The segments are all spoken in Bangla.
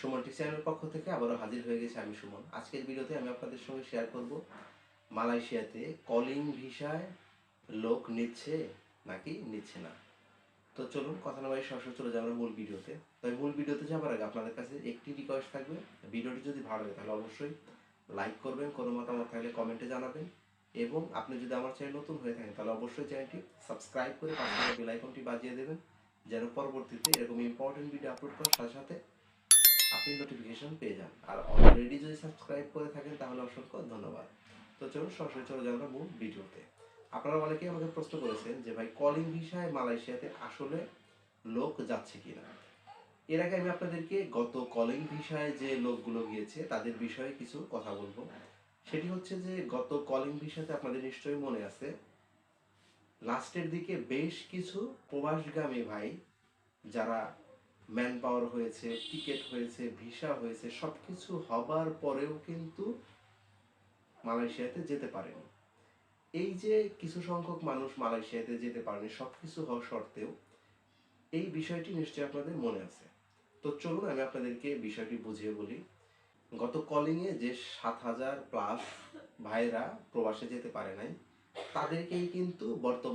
সুমনটি চ্যানেলের পক্ষ থেকে আবারও হাজির হয়ে গেছে আমি সুমন। আজকের ভিডিওতে আমি আপনাদের সঙ্গে শেয়ার করব মালয়েশিয়াতে কলিং ভিসায় লোক নিচ্ছে নাকি নিচ্ছে না। তো চলুন কথা না বাড়ি সরাসরি চলে যাব মূল ভিডিওতে। তবে মূল ভিডিওতে যাবার আগে আপনাদের কাছে একটি রিকোয়েস্ট থাকবে। ভিডিওটি যদি ভালো লাগে তাহলে অবশ্যই লাইক করবেন, কোনো মতামত থাকলে কমেন্টে জানাবেন। এবং আপনি যদি আমার চ্যানেল নতুন হয়ে থাকেন তাহলে অবশ্যই চ্যানেলটি সাবস্ক্রাইব করে পাশে বেল আইকনটি বাজিয়ে দেবেন, যেন পরবর্তীতে এরকম ইম্পর্টেন্ট ভিডিও আপলোড করার সাথে সাথে আপনি নোটিফিকেশন পেয়ে যান। আর অলরেডি যদি সাবস্ক্রাইব করে থাকেন, তাহলে অসংখ্য ধন্যবাদ। তো চলুন সরাসরি চলে আমরা মূল ভিডিওতে। আপনারা অনেকেই আমাকে প্রশ্ন করেছেন যে, ভাই কলিং ভিসায় মালয়েশিয়াতে আসলে লোক যাচ্ছে কিনা? এর আগে আমি আপনাদেরকে গত কলিং ভিসায় যে লোকগুলো গিয়েছে, তাদের বিষয়ে কিছু কথা বলব। সেটি হচ্ছে যে, গত কলিং ভিসাতে আপনাদের নিশ্চয়ই মনে আছে, লাস্টের দিকে বেশ কিছু প্রবাসগামী ভাই, যারা ম্যান পাওয়ার হয়েছে টিকিট হয়েছে ভিসা হয়েছে, সবকিছু হবার পরেও কিন্তু মালয়েশিয়াতে যেতে পারেনি। এই যে কিছু সংখ্যক মানুষ মালয়েশিয়াতে যেতে পারেনি, সবকিছু হওয়া সত্ত্বেও এই বিষয়টি নিশ্চয়ই আপনাদের মনে আছে। তো চলুন আমি আপনাদেরকে বিষয়টি বুঝিয়ে বলি। গত কলিংয়ে যে সাত হাজার প্লাস ভাইরা প্রবাসে যেতে পারে নাই, তাদেরকেই কিন্তু বর্তমানে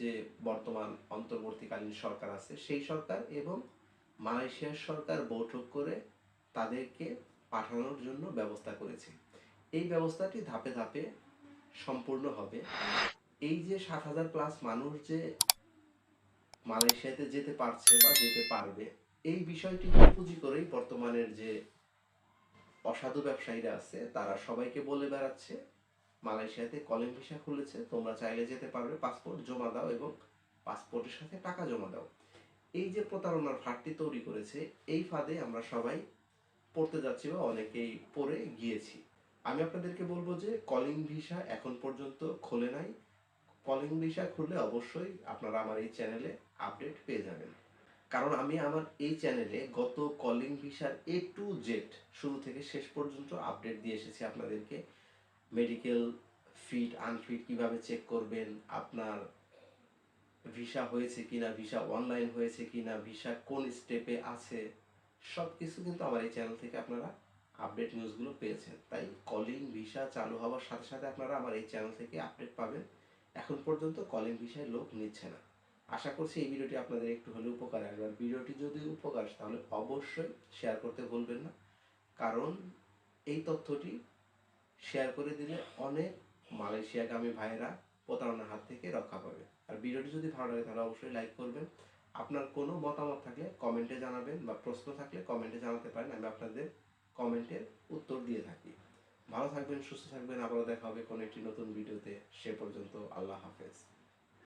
যে বর্তমান অন্তর্বর্তীকালীন সরকার আছে, সেই সরকার এবং মালয়েশিয়ার সরকার বৈঠক করে তাদেরকে পাঠানোর জন্য ব্যবস্থা করেছে। এই ব্যবস্থাটি ধাপে ধাপে সম্পূর্ণ হবে। এই যে সাত হাজার প্লাস মানুষ যে মালয়েশিয়াতে যেতে পারছে বা যেতে পারবে, এই বিষয়টিকে পুঁজি করেই বর্তমানের যে অসাধু ব্যবসায়ীরা আছে, তারা সবাইকে বলে বেড়াচ্ছে। মালয়েশিয়াতে কলিং ভিসা খুলেছে। তোমরা চাইলে যেতে পারবে পাসপোর্ট জমা দাও এবং পাসপোর্টের সাথে টাকা জমা দাও। এই যে প্রতারণার ফাঁদটি তৈরি করেছে, এই ফাঁদে আমরা সবাই পড়তে যাচ্ছি বা অনেকেই পড়ে গিয়েছি। আমি আপনাদেরকে বলব যে কলিং ভিসা এখন পর্যন্ত খোলে নাই। কলিং ভিসা খুললে অবশ্যই আপনারা আমার এই চ্যানেলে আপডেট পেয়ে যাবেন। কারণ আমি আমার এই চ্যানেলে গত কলিং ভিসার এ টু জেড শুরু থেকে শেষ পর্যন্ত আপডেট দিয়ে এসেছি আপনাদেরকে। মেডিকেল ফিট আনফিট কীভাবে চেক করবেন? আপনার ভিসা হয়েছে কিনা? ভিসা অনলাইন হয়েছে কিনা? ভিসা কোন স্টেপে আছে? সব কিছু কিন্তু আমার এই চ্যানেল থেকে আপনারা আপডেট নিউজগুলো পেয়েছেন। তাই কলিং ভিসা চালু হওয়ার সাথে সাথে আপনারা আমার এই চ্যানেল থেকে আপডেট পাবেন। এখন পর্যন্ত কলিং ভিসায় লোক নিচ্ছে না। আশা করছি এই ভিডিওটি আপনাদের একটু হলেও উপকার আসবে। ভিডিওটি যদি উপকার তাহলে অবশ্যই শেয়ার করতে ভুলবেন না। কারণ এই তথ্যটি শেয়ার করে দিলে অনেক মালয়েশিয়াগামী ভাইয়েরা প্রতারণার হাত থেকে রক্ষা পাবে। আর ভিডিওটি যদি ভালো লাগে তাহলে অবশ্যই লাইক করবেন। আপনার কোনো মতামত থাকলে কমেন্টে জানাবেন বা প্রশ্ন থাকলে কমেন্টে জানাতে পারেন, আমি আপনাদের কমেন্টের উত্তর দিয়ে থাকি। ভালো থাকবেন, সুস্থ থাকবেন, আবারও দেখা হবে কোনো একটি নতুন ভিডিওতে। সে পর্যন্ত আল্লাহ হাফেজ।